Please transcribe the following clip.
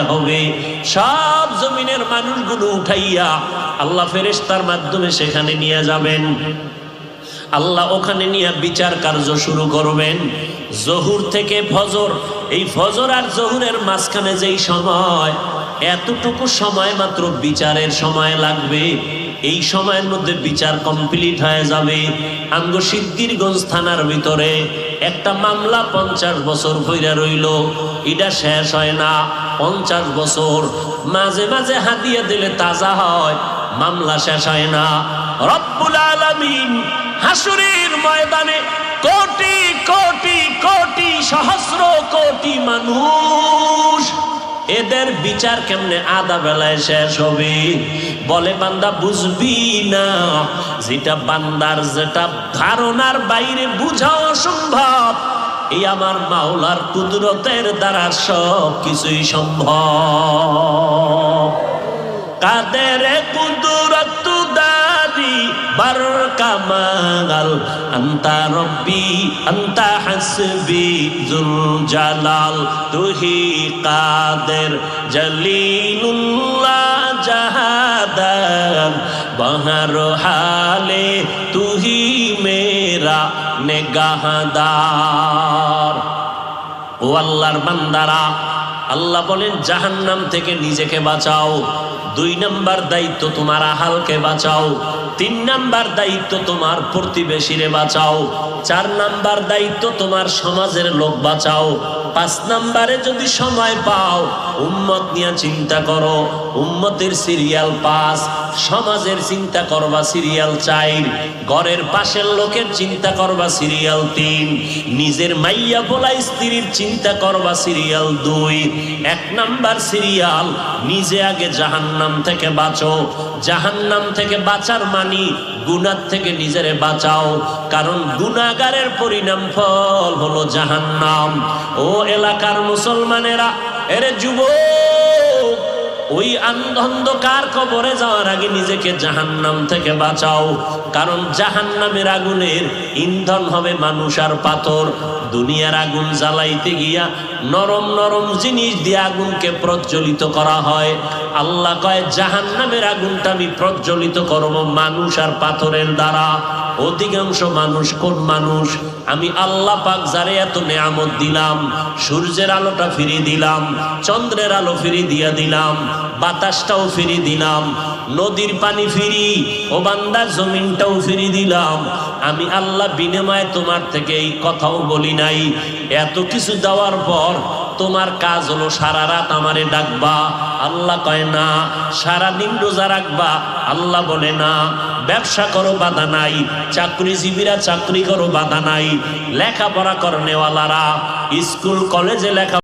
হবে। সব জমিনের মানুষগুলো উঠাইয়া আল্লাহ ফেরেশতার মাধ্যমে সেখানে নিয়ে যাবেন। আল্লাহ ওখানে নিয়ে বিচার কার্য শুরু করবেন। জহুর থেকে ফজর। এই ফজর আর জহুরের মাঝখানে যেই সময়, এতটুকু সময় মাত্র বিচারের সময় লাগবে। এই সময়ের মধ্যে বিচার কমপ্লিট হয়ে যাবে। আঙ্গ সিদ্ধিরগঞ্জ থানার ভিতরে একটা মামলা পঞ্চাশ বছর কইরা রইল। এটা শেষ হয় না। পঞ্চাশ বছর মাঝে মাঝে হাতিয়ে দিলে তাজা হয়, মামলা শেষ হয় না। রব্বুল আলামিন হাসুরের ময়দানে কোটি কোটি কোটি, সহস্র কোটি মানুষ এদের বিচার কেমনে আধা বেলায় শেষ হবে? বলে বান্দা বুঝবি না, যেটা বান্দার যেটা ধারণার বাইরে বুঝা অসম্ভব। এই আমার মাওলার কুদরতের দ্বারা সব কিছুই সম্ভব। কাদের কুদরত দারি বার কামাল আন্তা রব্বি, আন্তা হাসবি জুল জালাল তুহি কাদের জলিলুল্লাহ জাহাদার বহর হালে তুহি মেরা নেগাহদার ও আল্লাহর বান্দারা, আল্লাহ বলেন, জাহান্নাম থেকে নিজেকে বাঁচাও। দুই নাম্বার দায়িত্ব তোমার আহালকে বাঁচাও। তিন নাম্বার দায়িত্ব তোমার প্রতিবেশীরে বাঁচাও। চার নাম্বার দায়িত্ব তোমার সমাজের লোক বাঁচাও। পাঁচ নাম্বারে যদি সময় পাও উম্মত নিয়ে চিন্তা করো। উম্মতের সিরিয়াল পাঁচ সমাজের চিন্তা করবা সিরিয়াল চাইর, ঘরের পাশের লোকের চিন্তা করবা সিরিয়াল তিন, নিজের মাইয়া বলা স্ত্রীর চিন্তা করবা সিরিয়াল দুই। এক নাম্বার সিরিয়াল নিজে আগে জাহান্নাম থেকে বাঁচো। জাহান্নাম থেকে বাঁচার মানি গুনার থেকে নিজেরে বাঁচাও। কারণ গুনাগারের পরিণাম ফল হলো জাহান্নাম। ও এলাকার মুসলমানেরা এরে যুব ওই অন্ধকার কবরে যাওয়ার আগে নিজেকে জাহান্নাম থেকে বাঁচাও। কারণ জাহান্নামের আগুনের ইন্ধন হবে মানুষ আর পাথর। দুনিয়ার আগুন জ্বালাইতে গিয়া নরম নরম জিনিস দিয়ে আগুনকে প্রজ্বলিত করা হয়। আল্লাহ কয়, জাহান্নামের আগুনটা আমি প্রজ্বলিত করব মানুষ আর পাথরের দ্বারা। অধিকাংশ মানুষ কোন মানুষ? আমি আল্লাহ পাক যারে এত নেয়ামত দিলাম, সূর্যের আলোটা ফিরিয়ে দিলাম, চন্দ্রের আলো ফিরিয়ে দিয়া দিলাম, বাতাসটাও ফিরিয়ে দিলাম, নদীর পানি ফিরি ও বান্দা জমিনটাও ফিরিয়ে দিলাম। আমি আল্লাহ বিনিময়ে তোমার থেকে এই কথাও বলি নাই। এত কিছু দেওয়ার পর তোমার কাজ হলো সারা রাত আমারে ডাকবা। আল্লাহ কয়, না সারা দিন রোজা রাখবা। আল্লাহ বলে, না, ব্যবসা করো, বাধা নাই। চাকরিজীবীরা চাকরি করো, বাধা নাই। লেখাপড়া করনেওয়ালারা স্কুল, কলেজে লেখা